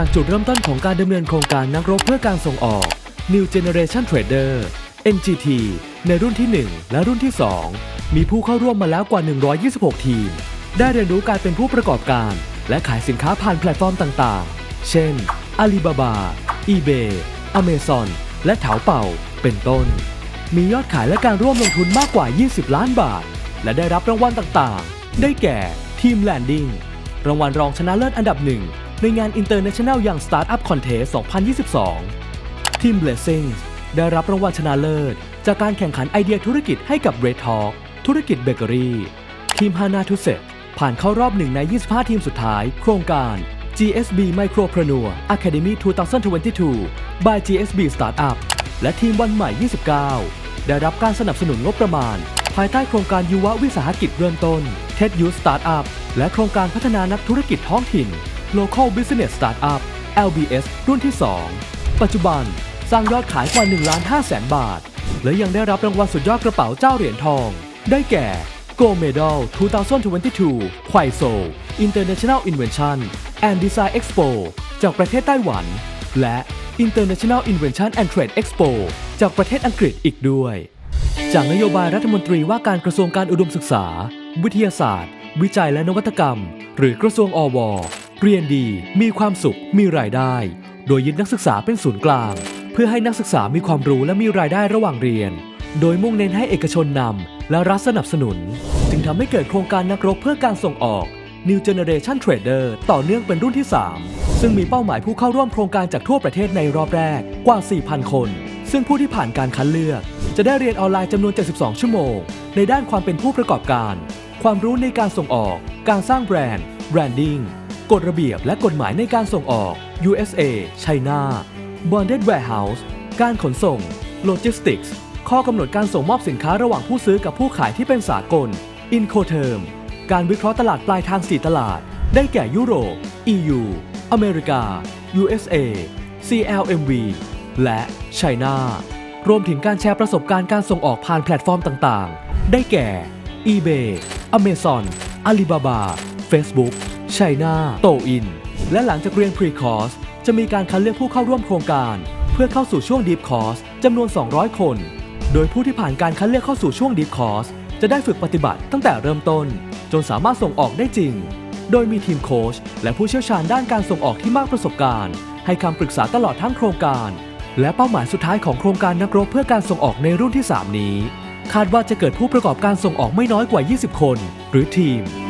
จากจุดเริ่มต้นของการดำเนินโครงการนักรบเพื่อการส่งออก New Generation Trader NGT ในรุ่นที่ 1 และรุ่นที่ 2 มีผู้เข้าร่วมมาแล้วกว่า 126 ทีม ได้เรียนรู้การเป็นผู้ประกอบการ และขายสินค้าผ่านแพลตฟอร์มต่างๆ เช่น Alibaba, eBay, Amazon และเถาเป่า เป็นต้น มียอดขายและการร่วมลงทุนมากกว่า 20 ล้านบาท และได้รับรางวัลต่างๆ ได้แก่ Team Landing รางวัลรองชนะเลิศอันดับหนึ่ง ในงาน International Young Startup Contest 2022 Team Blessings ได้รับรางวัลชนะเลิศ จากการแข่งขันไอเดียธุรกิจให้กับ Red Talk ธุรกิจเบเกอรี่ทีม Hana to Set ผ่านเข้ารอบหนึ่งใน 25 ทีมสุดท้าย โครงการ GSB Micropreneur Academy 2022 by GSB Startup และทีมวันใหม่ 29 ได้รับการสนับสนุนงบประมาณ ภายใต้โครงการยุววิสาหกิจเริ่มต้น TED Youth Startup และโครงการพัฒนานักธุรกิจท้องถิ่น Local Business Startup LBS รุ่นที่ 2 ปัจจุบันสร้างยอดขายกว่า1ล้าน5แสนบาท และยังได้รับรางวัลสุดยอดกระเป๋าเจ้าเหรียญทอง ได้แก่ Gold Medal 2022 ควายโซ International Invention and Design Expo จากประเทศไต้หวัน และ International Invention and Trade Expo จากประเทศอังกฤษอีกด้วย จากนโยบายรัฐมนตรีว่าการกระทรวงการอุดมศึกษา วิทยาศาสตร์ วิจัยและนวัตกรรม หรือกระทรวงอว เรียนดี มีความสุข มีรายได้ โดยยึดนักศึกษาเป็นศูนย์กลาง เพื่อให้นักศึกษามีความรู้และมีรายได้ระหว่างเรียน โดยมุ่งเน้นให้เอกชนนำและรัฐสนับสนุน จึงทำให้เกิดโครงการนักรบเพื่อการส่งออก New Generation Trader ต่อเนื่องเป็นรุ่นที่ 3 ซึ่งมีเป้าหมายผู้เข้าร่วมโครงการจากทั่วประเทศในรอบแรกกว่า 4,000 คน ซึ่งผู้ที่ผ่านการคัดเลือก จะได้เรียนออนไลน์จำนวน 72 ชั่วโมง ในด้านความเป็นผู้ประกอบการ ความรู้ในการส่งออก การสร้างแบรนด์ branding กฎระเบียบและกฎหมายในการส่งออก USA China Bonded Warehouse การขนส่ง Logistics ข้อกำหนดการส่งมอบสินค้าระหว่างผู้ซื้อกับผู้ขายที่เป็นสากล Incoterm การวิเคราะห์ตลาดปลายทาง 4 ตลาด ได้แก่ยุโรป EU อเมริกา USA CLMV และ China รวมถึงการแชร์ประสบการณ์การส่งออกผ่านแพลตฟอร์มต่าง ๆ ได้แก่ eBay Amazon Alibaba Facebook China โตอิน และหลังจากเรียน Pre-Course จะมีการคัดเลือกผู้เข้าร่วมโครงการ เพื่อเข้าสู่ช่วง Deep Course จำนวน 200 คน โดยผู้ที่ผ่านการคัดเลือกเข้าสู่ช่วง Deep Course จะได้ฝึกปฏิบัติตั้งแต่เริ่มต้น จนสามารถส่งออกได้จริง โดยมีทีมโค้ชและผู้เชี่ยวชาญด้านการส่งออกที่มากประสบการณ์ ให้คำปรึกษาตลอดทั้งโครงการ และเป้าหมายสุดท้ายของโครงการนักรบเพื่อการส่งออกในรุ่นที่ 3 นี้ คาดว่าจะเกิดผู้ประกอบการส่งออกไม่น้อยกว่า 20 คน หรือทีม